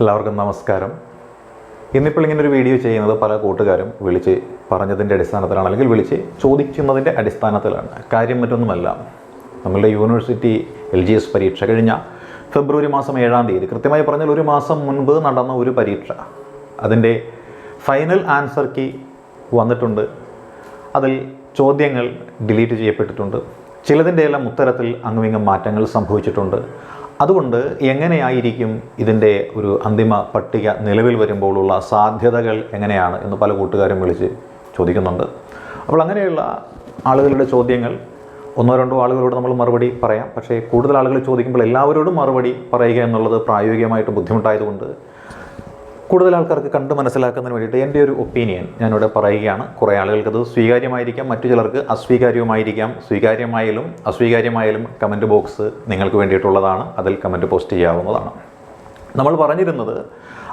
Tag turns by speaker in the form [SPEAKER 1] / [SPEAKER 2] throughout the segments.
[SPEAKER 1] എല്ലാവർക്കും നമസ്കാരം. ഇന്നിപ്പോൾ ഇങ്ങനെ ഒരു വീഡിയോ ചെയ്യുന്നത് പല കൂട്ടുകാരും വിളിച്ച് പറഞ്ഞതിന്റെ അടിസ്ഥാനത്തിലാണ് അല്ലെങ്കിൽ വിളിച്ച് ചോദിക്കുന്നതിന്റെ അടിസ്ഥാനത്തിലാണ്. കാര്യം മറ്റൊന്നുമല്ല നമ്മളുടെ യൂണിവേഴ്സിറ്റി എൽ ജി എസ് പരീക്ഷ കഴിഞ്ഞ ഫെബ്രുവരി മാസം ഏഴാം തീയതി. കൃത്യമായി പറഞ്ഞാൽ ഒരു മാസം മുൻപ് നടന്ന ഒരു പരീക്ഷ. അതിന്റെ ഫൈനൽ ആൻസർ കീ വന്നിട്ടുണ്ട്. അതിൽ ചോദ്യങ്ങൾ ഡിലീറ്റ് ചെയ്യപ്പെട്ടിട്ടുണ്ട്. ചിലതിന്റെ എല്ലാം ഉത്തരത്തിൽ അങ്ങുമിങ്ങും മാറ്റങ്ങൾ സംഭവിച്ചിട്ടുണ്ട്. അതുകൊണ്ട് എങ്ങനെയായിരിക്കും ഇതിന്റെ ഒരു അന്തിമ പട്ടിക നിലവിൽ വരുമ്പോഴുള്ള സാധ്യതകൾ എങ്ങനെയാണ് എന്ന് പല കൂട്ടുകാരും വിളിച്ച് ചോദിക്കുന്നുണ്ട്. അപ്പോൾ അങ്ങനെയുള്ള ആളുകളുടെ ചോദ്യങ്ങൾ ഒന്നോ രണ്ടോ ആളുകളോട് നമ്മൾ മറുപടി പറയാം. പക്ഷേ കൂടുതൽ ആളുകൾ ചോദിക്കുമ്പോൾ എല്ലാവരോടും മറുപടി പറയുക എന്നുള്ളത് പ്രായോഗികമായിട്ട് ബുദ്ധിമുട്ടായതുകൊണ്ട് കൂടുതൽ ആൾക്കാർക്ക് കണ്ട് മനസ്സിലാക്കുന്നതിന് വേണ്ടിയിട്ട് എന്റെ ഒരു ഒപ്പീനിയൻ ഞാനിവിടെ പറയുകയാണ്. കുറേ ആളുകൾക്ക് അത് സ്വീകാര്യമായിരിക്കാം മറ്റു ചിലർക്ക് അസ്വീകാര്യവുമായിരിക്കാം. സ്വീകാര്യമായാലും അസ്വീകാര്യമായാലും കമന്റ് ബോക്സ് നിങ്ങൾക്ക് വേണ്ടിയിട്ടുള്ളതാണ്. അതിൽ കമന്റ് പോസ്റ്റ് ചെയ്യാവുന്നതാണ്. നമ്മൾ പറഞ്ഞിരുന്നത്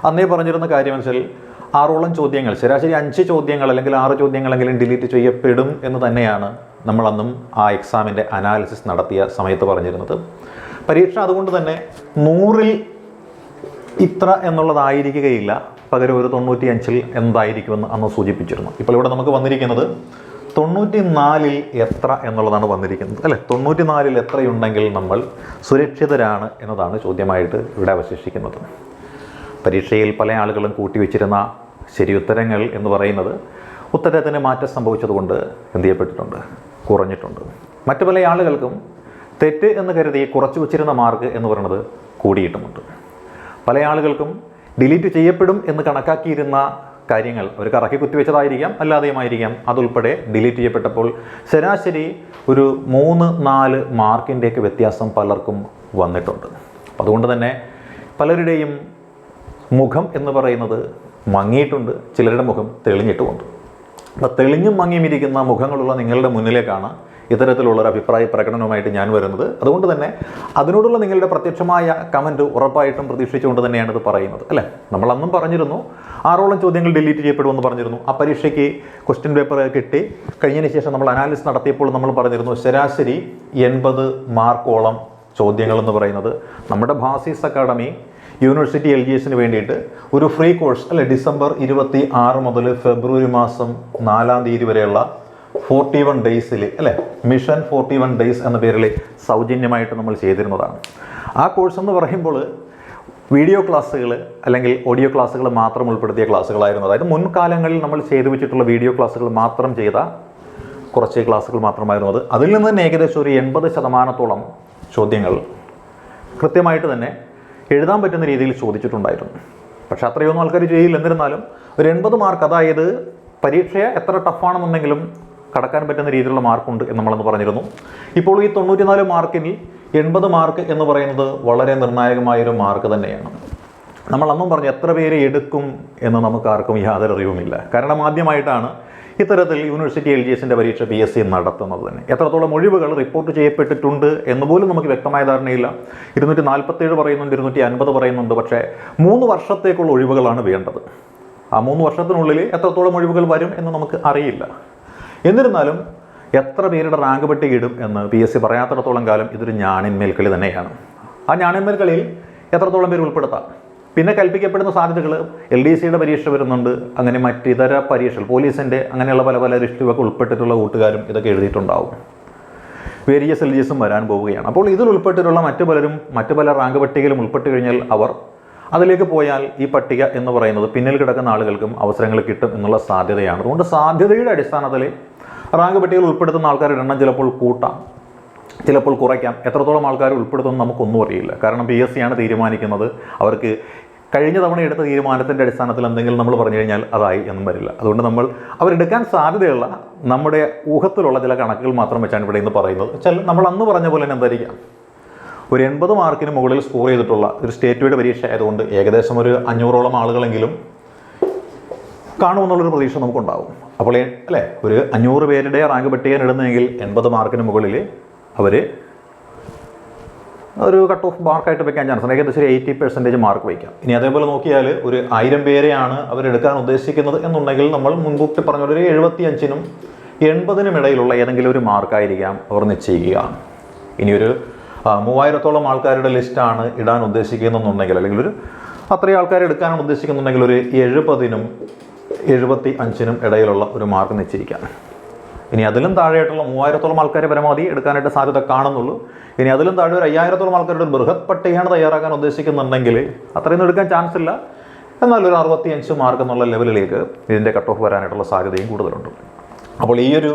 [SPEAKER 1] അന്നേ പറഞ്ഞിരുന്ന കാര്യം വെച്ചാൽ ആറോളം ചോദ്യങ്ങൾ ശരാശരി അഞ്ച് ചോദ്യങ്ങൾ അല്ലെങ്കിൽ ആറ് ചോദ്യങ്ങളെങ്കിലും ഡിലീറ്റ് ചെയ്യപ്പെടും എന്ന് തന്നെയാണ് നമ്മളന്നും ആ എക്സാമിന്റെ അനാലിസിസ് നടത്തിയ സമയത്ത് പറഞ്ഞിരുന്നത്. പരീക്ഷ അതുകൊണ്ട് തന്നെ നൂറിൽ ഇത്ര എന്നുള്ളതായിരിക്കുകയില്ല. പകരം ഒരു തൊണ്ണൂറ്റി അഞ്ചിൽ എന്തായിരിക്കുമെന്ന് അന്ന് സൂചിപ്പിച്ചിരുന്നു. ഇപ്പോൾ ഇവിടെ നമുക്ക് വന്നിരിക്കുന്നത് തൊണ്ണൂറ്റി നാലിൽ എത്ര എന്നുള്ളതാണ് വന്നിരിക്കുന്നത്. അല്ലേ? തൊണ്ണൂറ്റി നാലിൽ എത്രയുണ്ടെങ്കിൽ നമ്മൾ സുരക്ഷിതരാണ് എന്നതാണ് ചോദ്യമായിട്ട് ഇവിടെ അവശേഷിക്കുന്നത്. പരീക്ഷയിൽ പല ആളുകളും കൂട്ടിവെച്ചിരുന്ന ശരിയുത്തരങ്ങൾ എന്ന് പറയുന്നത് ഉത്തരത്തിന് മാറ്റം സംഭവിച്ചതുകൊണ്ട് എന്ത് ചെയ്യപ്പെട്ടിട്ടുണ്ട്? കുറഞ്ഞിട്ടുണ്ട്. മറ്റു പല ആളുകൾക്കും തെറ്റ് എന്ന് കരുതി കുറച്ചു വെച്ചിരുന്ന മാർക്ക് എന്ന് പറയുന്നത് കൂടിയിട്ടുമുണ്ട്. പല ആളുകൾക്കും ഡിലീറ്റ് ചെയ്യപ്പെടും എന്ന് കണക്കാക്കിയിരുന്ന കാര്യങ്ങൾ അവർ കറക്കി കുത്തിവെച്ചതായിരിക്കാം അല്ലാതെയുമായിരിക്കാം. അതുൾപ്പെടെ ഡിലീറ്റ് ചെയ്യപ്പെട്ടപ്പോൾ ശരാശരി ഒരു മൂന്ന് നാല് മാർക്കിന്റെയൊക്കെ വ്യത്യാസം പലർക്കും വന്നിട്ടുണ്ട്. അതുകൊണ്ട് തന്നെ പലരുടെയും മുഖം എന്ന് പറയുന്നത് മങ്ങിയിട്ടുണ്ട് ചിലരുടെ മുഖം തെളിഞ്ഞിട്ടുമുണ്ട്. അപ്പോൾ തെളിഞ്ഞും മങ്ങിയും ഇരിക്കുന്ന മുഖങ്ങളുള്ള നിങ്ങളുടെ മുന്നിലേക്കാണ് ഇത്തരത്തിലുള്ള ഒരു അഭിപ്രായ പ്രകടനവുമായിട്ട് ഞാൻ വരുന്നത്. അതുകൊണ്ട് തന്നെ അതിനോടുള്ള നിങ്ങളുടെ പ്രത്യക്ഷമായ കമന്റ് ഉറപ്പായിട്ടും പ്രതീക്ഷിച്ചുകൊണ്ട് തന്നെയാണ് ഇത് പറയുന്നത് അല്ലേ? നമ്മൾ അന്നും പറഞ്ഞിരുന്നു ആറോളം ചോദ്യങ്ങൾ ഡിലീറ്റ് ചെയ്യപ്പെടുമെന്ന് പറഞ്ഞിരുന്നു. ആ പരീക്ഷയ്ക്ക് ക്വസ്റ്റ്യൻ പേപ്പർ കിട്ടി. കഴിഞ്ഞതിന് ശേഷം നമ്മൾ അനാലിസിസ് നടത്തിയപ്പോൾ നമ്മൾ പറഞ്ഞിരുന്നു ശരാശരി എൺപത് മാർക്കോളം ചോദ്യങ്ങൾ എന്ന് പറയുന്നത്. നമ്മുടെ ഭാസീസ് അക്കാഡമി യൂണിവേഴ്സിറ്റി എൽ ജി എസിന് വേണ്ടിയിട്ട് ഒരു ഫ്രീ കോഴ്സ് അല്ലെ ഡിസംബർ ഇരുപത്തി ആറ് മുതൽ ഫെബ്രുവരി മാസം നാലാം തീയതി വരെയുള്ള ഫോർട്ടി വൺ ഡേയ്സിൽ അല്ലേ? മിഷൻ ഫോർട്ടി വൺ ഡേയ്സ് എന്ന പേരിൽ സൗജന്യമായിട്ട് നമ്മൾ ചെയ്തിരുന്നതാണ്. ആ കോഴ്സ് എന്ന് പറയുമ്പോൾ വീഡിയോ ക്ലാസ്സുകൾ അല്ലെങ്കിൽ ഓഡിയോ ക്ലാസ്സുകൾ മാത്രം ഉൾപ്പെടുത്തിയ ക്ലാസ്സുകളായിരുന്നു. അതായത് മുൻകാലങ്ങളിൽ നമ്മൾ ചെയ്തു വെച്ചിട്ടുള്ള വീഡിയോ ക്ലാസ്സുകൾ മാത്രം ചെയ്ത കുറച്ച് ക്ലാസ്സുകൾ മാത്രമായിരുന്നു അത്. അതിൽ നിന്ന് തന്നെ ഏകദേശം ഒരു എൺപത് ശതമാനത്തോളം ചോദ്യങ്ങൾ കൃത്യമായിട്ട് തന്നെ എഴുതാൻ പറ്റുന്ന രീതിയിൽ ചോദിച്ചിട്ടുണ്ടായിരുന്നു. പക്ഷേ അത്രയൊന്നും ആൾക്കാർ ചെയ്യില്ല. എന്നിരുന്നാലും ഒരു എൺപത് മാർക്ക് അതായത് പരീക്ഷയെ എത്ര ടഫാണെന്നുണ്ടെങ്കിലും കടക്കാൻ പറ്റുന്ന രീതിയിലുള്ള മാർക്കുണ്ട് എന്ന് നമ്മളന്ന് പറഞ്ഞിരുന്നു. ഇപ്പോൾ ഈ തൊണ്ണൂറ്റിനാല് മാർക്കിന് എൺപത് മാർക്ക് എന്ന് പറയുന്നത് വളരെ നിർണായകമായൊരു മാർക്ക് തന്നെയാണ്. നമ്മൾ അന്നും പറഞ്ഞു എത്ര പേര് എടുക്കും എന്ന് നമുക്ക് ആർക്കും യാതൊരു അറിവുമില്ല. കാരണം ആദ്യമായിട്ടാണ് ഇത്തരത്തിൽ യൂണിവേഴ്സിറ്റി എൽ ജി എസിന്റെ പരീക്ഷ പി എസ് സി നടത്തുന്നത് തന്നെ. എത്രത്തോളം ഒഴിവുകൾ റിപ്പോർട്ട് ചെയ്യപ്പെട്ടിട്ടുണ്ട് എന്ന് പോലും നമുക്ക് വ്യക്തമായ ധാരണയില്ല. ഇരുന്നൂറ്റി നാൽപ്പത്തേഴ് പറയുന്നുണ്ട് ഇരുന്നൂറ്റി അൻപത് പറയുന്നുണ്ട് പക്ഷേ മൂന്ന് വർഷത്തേക്കുള്ള ഒഴിവുകളാണ് വേണ്ടത്. ആ മൂന്ന് വർഷത്തിനുള്ളിൽ എത്രത്തോളം ഒഴിവുകൾ വരും എന്ന് നമുക്ക് അറിയില്ല. എന്നിരുന്നാലും എത്ര പേരുടെ റാങ്ക് പട്ടിക ഇടും എന്ന് പി എസ് സി പറയാത്തിടത്തോളം കാലം ഇതൊരു ഞാണിന്മേൽ കളി തന്നെയാണ്. ആ ഞാണിന്മേൽ കളിയിൽ എത്രത്തോളം പേര് ഉൾപ്പെടുത്താം? പിന്നെ കൽപ്പിക്കപ്പെടുന്ന സാധ്യതകൾ എൽ ഡി സിയുടെ പരീക്ഷ വരുന്നുണ്ട് അങ്ങനെ മറ്റിതര പരീക്ഷകൾ പോലീസിന്റെ അങ്ങനെയുള്ള പല പല ലിസ്റ്റുകളൊക്കെ ഉൾപ്പെട്ടിട്ടുള്ള കൂട്ടുകാരും ഇതൊക്കെ എഴുതിയിട്ടുണ്ടാവും. വേരിയസ് എൽ ജി എസും വരാൻ പോവുകയാണ്. അപ്പോൾ ഇതിൽ ഉൾപ്പെട്ടിട്ടുള്ള മറ്റു പലരും മറ്റു പല റാങ്ക് പട്ടികയിലും ഉൾപ്പെട്ട് കഴിഞ്ഞാൽ അവർ അതിലേക്ക് പോയാൽ ഈ പട്ടിക എന്ന് പറയുന്നത് പിന്നിൽ കിടക്കുന്ന ആളുകൾക്കും അവസരങ്ങൾ കിട്ടും എന്നുള്ള സാധ്യതയാണ്. അതുകൊണ്ട് സാധ്യതയുടെ അടിസ്ഥാനത്തിൽ റാങ്ക് പട്ടികയിൽ ഉൾപ്പെടുത്തുന്ന ആൾക്കാരുടെ എണ്ണം ചിലപ്പോൾ കൂട്ടാം ചിലപ്പോൾ കുറയ്ക്കാം. എത്രത്തോളം ആൾക്കാർ ഉൾപ്പെടുത്തുമെന്ന് നമുക്കൊന്നും അറിയില്ല. കാരണം പി എസ് സി ആണ് തീരുമാനിക്കുന്നത്. അവർക്ക് കഴിഞ്ഞ തവണ എടുത്ത തീരുമാനത്തിന്റെ അടിസ്ഥാനത്തിൽ എന്തെങ്കിലും നമ്മൾ പറഞ്ഞു കഴിഞ്ഞാൽ അതായി എന്നും വരില്ല. അതുകൊണ്ട് നമ്മൾ അവരെടുക്കാൻ സാധ്യതയുള്ള നമ്മുടെ ഊഹത്തിലുള്ള ചില കണക്കുകൾ മാത്രം വെച്ചാണ് ഇവിടെ ഇന്ന് പറയുന്നത്. നമ്മൾ അന്ന് പറഞ്ഞ പോലെ തന്നെ എന്തായിരിക്കാം? ഒരു എൺപത് മാർക്കിന് മുകളിൽ സ്കോർ ചെയ്തിട്ടുള്ള ഒരു സ്റ്റേറ്റ് വൈഡ് പരീക്ഷ ആയതുകൊണ്ട് ഏകദേശം ഒരു അഞ്ഞൂറോളം ആളുകളെങ്കിലും കാണുമെന്നുള്ളൊരു പ്രതീക്ഷ നമുക്കുണ്ടാവും. അപ്പോൾ അല്ലേ ഒരു അഞ്ഞൂറ് പേരുടെ റാങ്ക് പട്ടികയിൽ ഇടുന്നെങ്കിൽ എൺപത് മാർക്കിന് മുകളിൽ അവർ ഒരു കട്ട് ഓഫ് മാർക്കായിട്ട് വെക്കാൻ ചാൻസ് ഉണ്ട്. ഏകദേശം ഒരു എയ്റ്റി പെർസെന്റേജ് മാർക്ക് വയ്ക്കാം. ഇനി അതേപോലെ നോക്കിയാൽ ഒരു ആയിരം പേരെയാണ് അവരെടുക്കാൻ ഉദ്ദേശിക്കുന്നത് എന്നുണ്ടെങ്കിൽ നമ്മൾ മുൻകൂട്ടി പറഞ്ഞ ഒരു എഴുപത്തി അഞ്ചിനും എൺപതിനും ഇടയിലുള്ള ഏതെങ്കിലും ഒരു മാർക്കായിരിക്കാം അവർ നിശ്ചയിക്കുക ഇനിയൊരു മൂവായിരത്തോളം ആൾക്കാരുടെ ലിസ്റ്റാണ് ഇടാൻ ഉദ്ദേശിക്കുന്നുണ്ടെങ്കിൽ അല്ലെങ്കിൽ ഒരു അത്രയും ആൾക്കാർ എടുക്കാനാണ് ഉദ്ദേശിക്കുന്നുണ്ടെങ്കിൽ ഒരു എഴുപതിനും എഴുപത്തി അഞ്ചിനും ഇടയിലുള്ള ഒരു മാർക്ക് നിശ്ചയിക്കാം. ഇനി അതിലും താഴെയായിട്ടുള്ള മൂവായിരത്തോളം ആൾക്കാരെ പരമാവധി എടുക്കാനായിട്ട് സാധ്യത കാണുന്നുള്ളൂ. ഇനി അതിലും താഴെ ഒരു അയ്യായിരത്തോളം ആൾക്കാരുടെ ബൃഹത് പട്ടികയാണ് തയ്യാറാക്കാൻ ഉദ്ദേശിക്കുന്നുണ്ടെങ്കിൽ അത്രയൊന്നും എടുക്കാൻ ചാൻസ് ഇല്ല എന്നാൽ ഒരു അറുപത്തിയഞ്ച് മാർക്ക് എന്നുള്ള ലെവലിലേക്ക് ഇതിന്റെ കട്ട് ഓഫ് വരാനായിട്ടുള്ള സാധ്യതയും കൂടുതലുണ്ട്. അപ്പോൾ ഈ ഒരു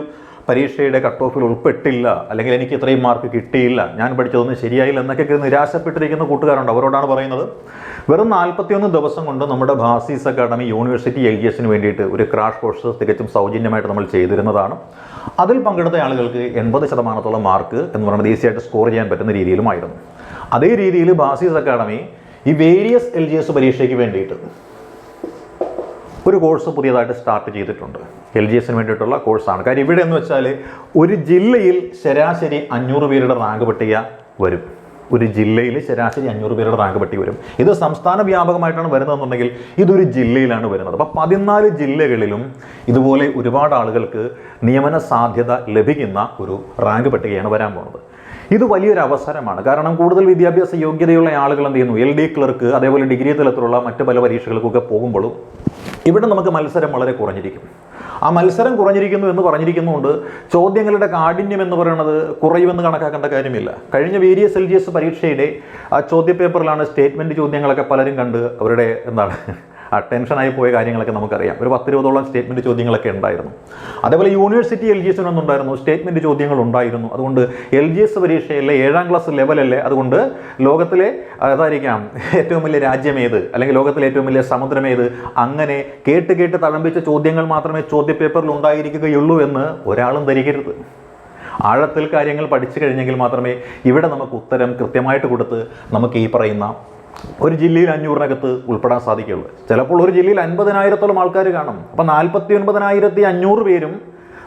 [SPEAKER 1] പരീക്ഷയുടെ കട്ട് ഓഫിൽ ഉൾപ്പെട്ടില്ല. അല്ലെങ്കിൽ എനിക്ക് ഇത്രയും മാർക്ക് കിട്ടിയില്ല. ഞാൻ പഠിച്ചതൊന്നും ശരിയായില്ല എന്നൊക്കെ നിരാശപ്പെട്ടിരിക്കുന്ന കൂട്ടുകാരുണ്ട്. അവരോടാണ് പറയുന്നത്. വെറും നാൽപ്പത്തിയൊന്ന് ദിവസം കൊണ്ട് നമ്മുടെ Bhasis academy university L G എസിന് വേണ്ടിയിട്ട് ഒരു ക്രാഷ് കോഴ്സ് തികച്ചും സൗജന്യമായിട്ട് നമ്മൾ ചെയ്തിരുന്നതാണ്. അതിൽ പങ്കെടുത്ത ആളുകൾക്ക് എൺപത് ശതമാനത്തോളം മാർക്ക് എന്ന് പറയുന്നത് ഈസിയായിട്ട് സ്കോർ ചെയ്യാൻ പറ്റുന്ന രീതിയിലുമായിരുന്നു അതേ രീതിയിൽ ഭാസീസ് അക്കാഡമി ഈ വേരിയസ് എൽ ജി എസ് പരീക്ഷയ്ക്ക് വേണ്ടിയിട്ട് ഒരു കോഴ്സ് പുതിയതായിട്ട് സ്റ്റാർട്ട് ചെയ്തിട്ടുണ്ട്. എൽ ജി എസിന് വേണ്ടിയിട്ടുള്ള കോഴ്സാണ്. കാര്യം ഇവിടെ എന്ന് വെച്ചാൽ ഒരു ജില്ലയിൽ ശരാശരി അഞ്ഞൂറ് പേരുടെ റാങ്ക് പട്ടിക വരും. ഒരു ജില്ലയിൽ ശരാശരി അഞ്ഞൂറ് പേരുടെ റാങ്ക് പട്ടിക വരും. ഇത് സംസ്ഥാന വ്യാപകമായിട്ടാണ് വരുന്നതെന്നുണ്ടെങ്കിൽ ഇതൊരു ജില്ലയിലാണ് വരുന്നത്. അപ്പോൾ പതിനാല് ജില്ലകളിലും ഇതുപോലെ ഒരുപാട് ആളുകൾക്ക് നിയമന സാധ്യത ലഭിക്കുന്ന ഒരു റാങ്ക് പട്ടികയാണ് വരാൻ പോകുന്നത്. ഇത് വലിയൊരു അവസരമാണ്. കാരണം കൂടുതൽ വിദ്യാഭ്യാസ യോഗ്യതയുള്ള ആളുകൾ എന്ത് ചെയ്യുന്നു? എൽ ഡി ക്ലർക്ക് അതേപോലെ ഡിഗ്രി തലത്തിലുള്ള മറ്റ് പല പരീക്ഷകൾക്കൊക്കെ പോകുമ്പോഴും ഇവിടെ നമുക്ക് മത്സരം വളരെ കുറഞ്ഞിരിക്കും. ആ മത്സരം കുറഞ്ഞിരിക്കുന്നു എന്ന് പറഞ്ഞിരിക്കുന്നുകൊണ്ട് ചോദ്യങ്ങളുടെ കാഠിന്യം എന്ന് പറയുന്നത് കുറയുമെന്ന് കണക്കാക്കേണ്ട കാര്യമില്ല. കഴിഞ്ഞ വേരിയസ് എൽ ജി എസ് പരീക്ഷയുടെ ആ ചോദ്യപേപ്പറിലാണ് സ്റ്റേറ്റ്മെന്റ് ചോദ്യങ്ങളൊക്കെ പലരും കണ്ട് അവരുടെ എന്താണ് ടെൻഷനായി പോയ കാര്യങ്ങളൊക്കെ നമുക്കറിയാം. ഒരു പത്തിരുപതോളം സ്റ്റേറ്റ്മെന്റ് ചോദ്യങ്ങളൊക്കെ ഉണ്ടായിരുന്നു. അതേപോലെ യൂണിവേഴ്സിറ്റി എൽ ജി എസ് ഉണ്ടായിരുന്നു സ്റ്റേറ്റ്മെന്റ് ചോദ്യങ്ങൾ ഉണ്ടായിരുന്നു. അതുകൊണ്ട് എൽ ജി എസ് പരീക്ഷയിലെ ഏഴാം ക്ലാസ് ലെവലല്ലേ അതുകൊണ്ട് ലോകത്തിലെ അതായിരിക്കാം ഏറ്റവും വലിയ രാജ്യമേത് അല്ലെങ്കിൽ ലോകത്തിലെ ഏറ്റവും വലിയ സമുദ്രമേത് അങ്ങനെ കേട്ട് കേട്ട് തഴമ്പിച്ച ചോദ്യങ്ങൾ മാത്രമേ ചോദ്യപേപ്പറിൽ ഉണ്ടായിരിക്കുകയുള്ളൂ എന്ന് ഒരാളും ധരിക്കരുത്. ആഴത്തിൽ കാര്യങ്ങൾ പഠിച്ചു കഴിഞ്ഞെങ്കിൽ മാത്രമേ ഇവിടെ നമുക്ക് ഉത്തരം കൃത്യമായിട്ട് കൊടുത്ത് നമുക്ക് ഈ പറയുന്ന ഒരു ജില്ലയിൽ അഞ്ഞൂറിനകത്ത് ഉൾപ്പെടാൻ സാധിക്കുകയുള്ളൂ. ചിലപ്പോൾ ഒരു ജില്ലയിൽ അൻപതിനായിരത്തോളം ആൾക്കാർ കാണും. അപ്പം നാൽപ്പത്തി ഒൻപതിനായിരത്തി അഞ്ഞൂറ് പേരും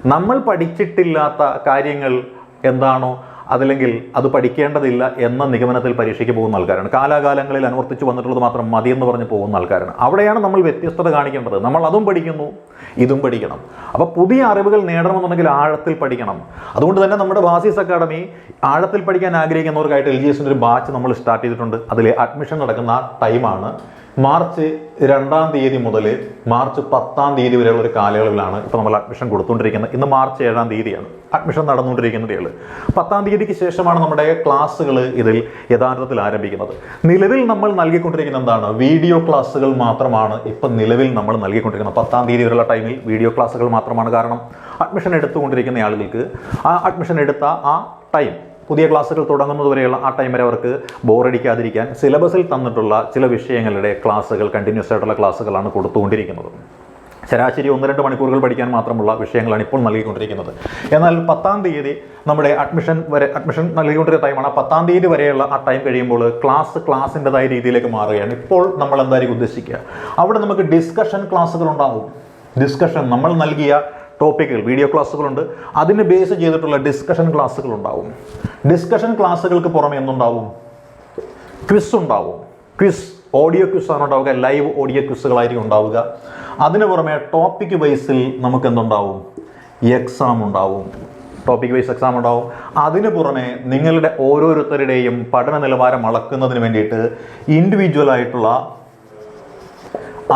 [SPEAKER 1] നമ്മൾ പഠിച്ചിട്ടില്ലാത്ത കാര്യങ്ങൾ എന്താണോ അതല്ലെങ്കിൽ അത് പഠിക്കേണ്ടതില്ല എന്ന നിഗമനത്തിൽ പരീക്ഷയ്ക്ക് പോകുന്ന ആൾക്കാരാണ്. കാലാകാലങ്ങളിൽ അനുവർത്തിച്ച് വന്നിട്ടുള്ളത് മാത്രം മതി എന്ന് പറഞ്ഞ് പോകുന്ന ആൾക്കാരാണ്. അവിടെയാണ് നമ്മൾ വ്യത്യസ്തത കാണിക്കേണ്ടത്. നമ്മൾ അതും പഠിക്കുന്നു ഇതും പഠിക്കണം. അപ്പോൾ പുതിയ അറിവുകൾ നേടണമെന്നുണ്ടെങ്കിൽ ആഴത്തിൽ പഠിക്കണം. അതുകൊണ്ട് തന്നെ നമ്മുടെ വാസീസ് അക്കാഡമി ആഴത്തിൽ പഠിക്കാൻ ആഗ്രഹിക്കുന്നവർക്കായിട്ട് എൽ ജി എസിന്റെ ഒരു ബാച്ച് നമ്മൾ സ്റ്റാർട്ട് ചെയ്തിട്ടുണ്ട്. അതിൽ അഡ്മിഷൻ നടക്കുന്ന ടൈമാണ്. മാർച്ച് രണ്ടാം തീയതി മുതൽ മാർച്ച് പത്താം തീയതി വരെയുള്ള ഒരു കാലയളവിലാണ് ഇപ്പോൾ നമ്മൾ അഡ്മിഷൻ കൊടുത്തുകൊണ്ടിരിക്കുന്നത്. ഇന്ന് മാർച്ച് ഏഴാം തീയതിയാണ്. അഡ്മിഷൻ നടന്നുകൊണ്ടിരിക്കുന്നതേ ഉള്ളൂ പത്താം തീയതിക്ക് ശേഷമാണ് നമ്മുടെ ക്ലാസ്സുകൾ ഇതിൽ യഥാർത്ഥത്തിൽ ആരംഭിക്കുന്നത്. നിലവിൽ നമ്മൾ നൽകിക്കൊണ്ടിരിക്കുന്ന എന്താണ്? വീഡിയോ ക്ലാസ്സുകൾ മാത്രമാണ് ഇപ്പം നിലവിൽ നമ്മൾ നൽകിക്കൊണ്ടിരിക്കുന്നത്. പത്താം തീയതി വരെയുള്ള ടൈമിൽ വീഡിയോ ക്ലാസ്സുകൾ മാത്രമാണ് കാരണം അഡ്മിഷൻ എടുത്തുകൊണ്ടിരിക്കുന്ന ആളുകൾക്ക് ആ അഡ്മിഷൻ എടുത്ത ആ ടൈം പുതിയ ക്ലാസ്സുകൾ തുടങ്ങുന്നതുവരെയുള്ള ആ ടൈം വരെ അവർക്ക് ബോറടിക്കാതിരിക്കാൻ സിലബസിൽ തന്നിട്ടുള്ള ചില വിഷയങ്ങളുടെ ക്ലാസ്സുകൾ കണ്ടിന്യൂസ് ആയിട്ടുള്ള ക്ലാസ്സുകളാണ് കൊടുത്തുകൊണ്ടിരിക്കുന്നത്. ശരാശരി ഒന്ന് രണ്ട് മണിക്കൂറുകൾ പഠിക്കാൻ മാത്രമുള്ള വിഷയങ്ങളാണ് ഇപ്പോൾ നൽകിക്കൊണ്ടിരിക്കുന്നത്. എന്നാൽ പത്താം തീയതി നമ്മുടെ അഡ്മിഷൻ വരെ അഡ്മിഷൻ നൽകിക്കൊണ്ടിരിക്കുന്ന ടൈമാണ് പത്താം തീയതി വരെയുള്ള ആ ടൈം കഴിയുമ്പോൾ ക്ലാസ് ക്ലാസ്സിന്റെതായ രീതിയിലേക്ക് മാറുകയാണ്. ഇപ്പോൾ നമ്മൾ എന്തായിരിക്കും ഉദ്ദേശിക്കുക? അവിടെ നമുക്ക് ഡിസ്കഷൻ ക്ലാസ്സുകൾ ഉണ്ടാവും. ഡിസ്കഷൻ നമ്മൾ നൽകിയ ടോപ്പിക്കുകൾ വീഡിയോ ക്ലാസ്സുകളുണ്ട് അതിന് ബേസ് ചെയ്തിട്ടുള്ള ഡിസ്കഷൻ ക്ലാസ്സുകൾ ഉണ്ടാവും. ഡിസ്കഷൻ ക്ലാസ്സുകൾക്ക് പുറമെ എന്തുണ്ടാവും? ക്വിസ് ഉണ്ടാവും. ക്വിസ് ഓഡിയോ ക്യൂസാണ് ഉണ്ടാവുക ലൈവ് ഓഡിയോ ക്യൂസുകളായിരിക്കും ഉണ്ടാവുക. അതിന് പുറമെ ടോപ്പിക് വൈസിൽ നമുക്ക് എന്തുണ്ടാവും? എക്സാം ഉണ്ടാവും. ടോപ്പിക് വൈസ് എക്സാം ഉണ്ടാവും. അതിന് പുറമെ നിങ്ങളുടെ ഓരോരുത്തരുടെയും പഠന നിലവാരം അളക്കുന്നതിന് വേണ്ടിയിട്ട് ഇൻഡിവിജ്വൽ ആയിട്ടുള്ള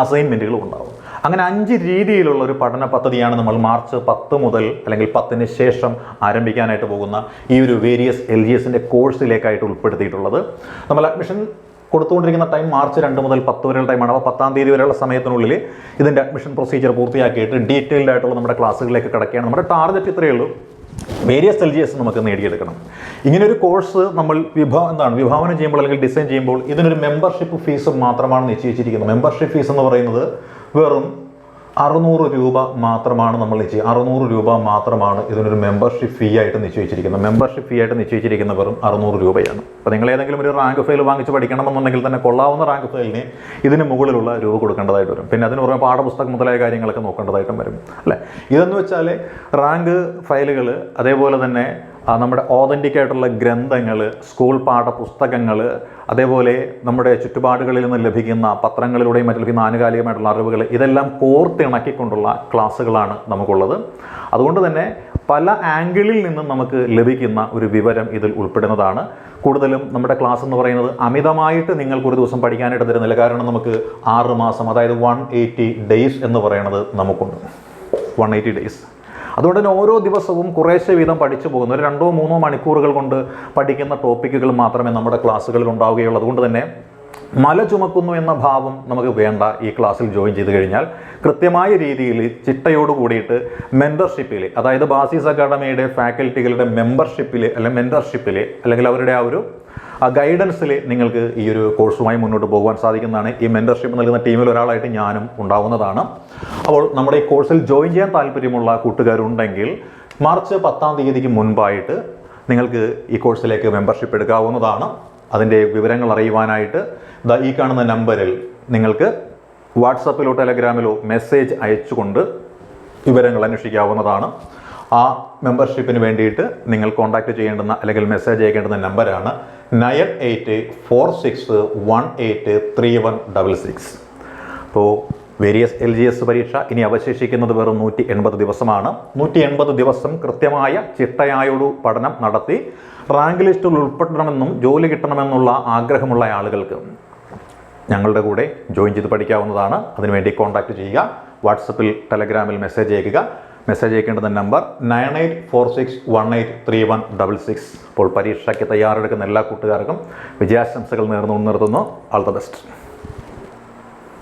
[SPEAKER 1] അസൈൻമെന്റുകളും ഉണ്ടാവും. അങ്ങനെ അഞ്ച് രീതിയിലുള്ള ഒരു പഠന പദ്ധതിയാണ് നമ്മൾ മാർച്ച് പത്ത് മുതൽ അല്ലെങ്കിൽ പത്തിന് ശേഷം ആരംഭിക്കാനായിട്ട് പോകുന്ന ഈ ഒരു വേരിയസ് എൽ ജി എസിന്റെ കോഴ്സിലേക്കായിട്ട് ഉൾപ്പെടുത്തിയിട്ടുള്ളത്. നമ്മൾ അഡ്മിഷൻ കൊടുത്തുകൊണ്ടിരിക്കുന്ന ടൈം മാർച്ച് രണ്ട് മുതൽ പത്ത് വരെയുള്ള ടൈമാണ് അപ്പോൾ പത്താം തീയതി വരെയുള്ള സമയത്തിനുള്ളിൽ ഇതിന്റെ അഡ്മിഷൻ പ്രൊസീജിയർ പൂർത്തിയാക്കിയിട്ട് ഡീറ്റെയിൽഡ് ആയിട്ടുള്ള നമ്മുടെ ക്ലാസ്സുകളിലേക്ക് കിടക്കുകയാണ്. നമ്മുടെ ടാർഗറ്റ് ഇത്രയേ ഉള്ളൂ. വേരിയസ് എൽ ജി എസ് നമുക്ക് നേടിയെടുക്കണം. ഇങ്ങനെ ഒരു കോഴ്സ് നമ്മൾ വിഭാ എന്താണ്? വിഭാവനം ചെയ്യുമ്പോൾ അല്ലെങ്കിൽ ഡിസൈൻ ചെയ്യുമ്പോൾ ഇതിനൊരു മെമ്പർഷിപ്പ് ഫീസ് മാത്രമാണ് നിശ്ചയിച്ചിരിക്കുന്നത്. മെമ്പർഷിപ്പ് ഫീസ് എന്ന് പറയുന്നത് വെറും അറുന്നൂറ് രൂപ മാത്രമാണ് നമ്മൾ നിശ്ചയി അറുന്നൂറ് രൂപ മാത്രമാണ് ഇതിനൊരു മെമ്പർഷിപ്പ് ഫീ ആയിട്ട് നിശ്ചയിച്ചിരിക്കുന്നത്. മെമ്പർഷിപ്പ് ഫീ ആയിട്ട് നിശ്ചയിച്ചിരിക്കുന്ന വെറും അറുന്നൂറ് രൂപയാണ്. അപ്പോൾ നിങ്ങൾ ഏതെങ്കിലും ഒരു റാങ്ക് ഫയൽ വാങ്ങിച്ച് പഠിക്കണമെന്നുണ്ടെങ്കിൽ തന്നെ കൊള്ളാവുന്ന റാങ്ക് ഫയലിന് ഇതിന് മുകളിലുള്ള രൂപ കൊടുക്കേണ്ടതായിട്ട് വരും. പിന്നെ അതിന് പുറമെ പാഠപുസ്തകം മുതലായ കാര്യങ്ങളൊക്കെ നോക്കേണ്ടതായിട്ടും വരും. അല്ലേ? ഇതെന്ന് വെച്ചാൽ റാങ്ക് ഫയലുകൾ അതേപോലെ തന്നെ നമ്മുടെ ഓതന്റിക് ആയിട്ടുള്ള ഗ്രന്ഥങ്ങൾ സ്കൂൾ പാഠപുസ്തകങ്ങൾ അതേപോലെ നമ്മുടെ ചുറ്റുപാടുകളിൽ നിന്ന് ലഭിക്കുന്ന പത്രങ്ങളിലൂടെയും മറ്റു ലഭിക്കുന്ന ആനുകാലികമായിട്ടുള്ള അറിവുകൾ ഇതെല്ലാം കോർത്തിണക്കിക്കൊണ്ടുള്ള ക്ലാസ്സുകളാണ് നമുക്കുള്ളത്. അതുകൊണ്ട് തന്നെ പല ആംഗിളിൽ നിന്നും നമുക്ക് ലഭിക്കുന്ന ഒരു വിവരം ഇതിൽ ഉൾപ്പെടുന്നതാണ്. കൂടുതലും നമ്മുടെ ക്ലാസ് എന്ന് പറയുന്നത് അമിതമായിട്ട് നിങ്ങൾക്ക് ഒരു ദിവസം പഠിക്കാനായിട്ട് തരുന്നില്ല. കാരണം നമുക്ക് ആറ് മാസം അതായത് വൺ എയ്റ്റി ഡേയ്സ് എന്ന് പറയുന്നത് നമുക്കുണ്ട്. വൺ എയ്റ്റി ഡേയ്സ് അതുകൊണ്ട് തന്നെ ഓരോ ദിവസവും കുറേശ്ശെ വീതം പഠിച്ചു പോകുന്നു. ഒരു രണ്ടോ മൂന്നോ മണിക്കൂറുകൾ കൊണ്ട് പഠിക്കുന്ന ടോപ്പിക്കുകൾ മാത്രമേ നമ്മുടെ ക്ലാസ്സുകളിൽ ഉണ്ടാവുകയുള്ളൂ. അതുകൊണ്ട് തന്നെ മല ചുമക്കുന്നു എന്ന ഭാവം നമുക്ക് വേണ്ട ഈ ക്ലാസ്സിൽ ജോയിൻ ചെയ്ത് കഴിഞ്ഞാൽ. കൃത്യമായ രീതിയിൽ ചിട്ടയോട് കൂടിയിട്ട് മെമ്പർഷിപ്പിൽ അതായത് ബാസിസ് അക്കാഡമിയുടെ ഫാക്കൽറ്റികളുടെ മെമ്പർഷിപ്പിൽ അല്ലെങ്കിൽ മെന്റർഷിപ്പിൽ അല്ലെങ്കിൽ അവരുടെ ആ ഒരു ആ ഗൈഡൻസിൽ നിങ്ങൾക്ക് ഈ ഒരു കോഴ്സുമായി മുന്നോട്ട് പോകുവാൻ സാധിക്കുന്നതാണ്. ഈ മെന്റർഷിപ്പ് നൽകുന്ന ടീമിൽ ഒരാളായിട്ട് ഞാനും ഉണ്ടാവുന്നതാണ്. അപ്പോൾ നമ്മുടെ ഈ കോഴ്സിൽ ജോയിൻ ചെയ്യാൻ താല്പര്യമുള്ള കൂട്ടുകാരുണ്ടെങ്കിൽ മാർച്ച് പത്താം തീയതിക്ക് മുൻപായിട്ട് നിങ്ങൾക്ക് ഈ കോഴ്സിലേക്ക് മെമ്പർഷിപ്പ് എടുക്കാവുന്നതാണ്. അതിന്റെ വിവരങ്ങൾ അറിയുവാനായിട്ട് ദാ ഈ കാണുന്ന നമ്പറിൽ നിങ്ങൾക്ക് വാട്സപ്പിലോ ടെലഗ്രാമിലോ മെസ്സേജ് അയച്ചുകൊണ്ട് വിവരങ്ങൾ അന്വേഷിക്കാവുന്നതാണ്. ആ മെമ്പർഷിപ്പിന് വേണ്ടിയിട്ട് നിങ്ങൾ കോൺടാക്റ്റ് ചെയ്യേണ്ടുന്ന അല്ലെങ്കിൽ മെസ്സേജ് അയക്കേണ്ടുന്ന നമ്പറാണ് nine eight four six one eight three one double six. അപ്പോൾ വേരിയസ് എൽ ജി എസ് പരീക്ഷ ഇനി അവശേഷിക്കുന്നത് വെറും നൂറ്റി എൺപത് ദിവസമാണ്. നൂറ്റി എൺപത് ദിവസം കൃത്യമായ ചിട്ടയായൊരു പഠനം നടത്തി റാങ്ക് ലിസ്റ്റിൽ ഉൾപ്പെടണമെന്നും ജോലി കിട്ടണമെന്നുള്ള ആഗ്രഹമുള്ള ആളുകൾക്ക് ഞങ്ങളുടെ കൂടെ ജോയിൻ ചെയ്ത് പഠിക്കാവുന്നതാണ്. അതിനുവേണ്ടി കോൺടാക്റ്റ് ചെയ്യുക. വാട്സപ്പിൽ ടെലഗ്രാമിൽ മെസ്സേജ് അയക്കുക. Message അയക്കേണ്ടുന്ന number nine eight four six one eight three one double six അപ്പോൾ പരീക്ഷയ്ക്ക് തയ്യാറെടുക്കുന്ന എല്ലാ കൂട്ടുകാർക്കും വിജയാശംസകൾ നേർന്നു നിർത്തുന്നു. All the best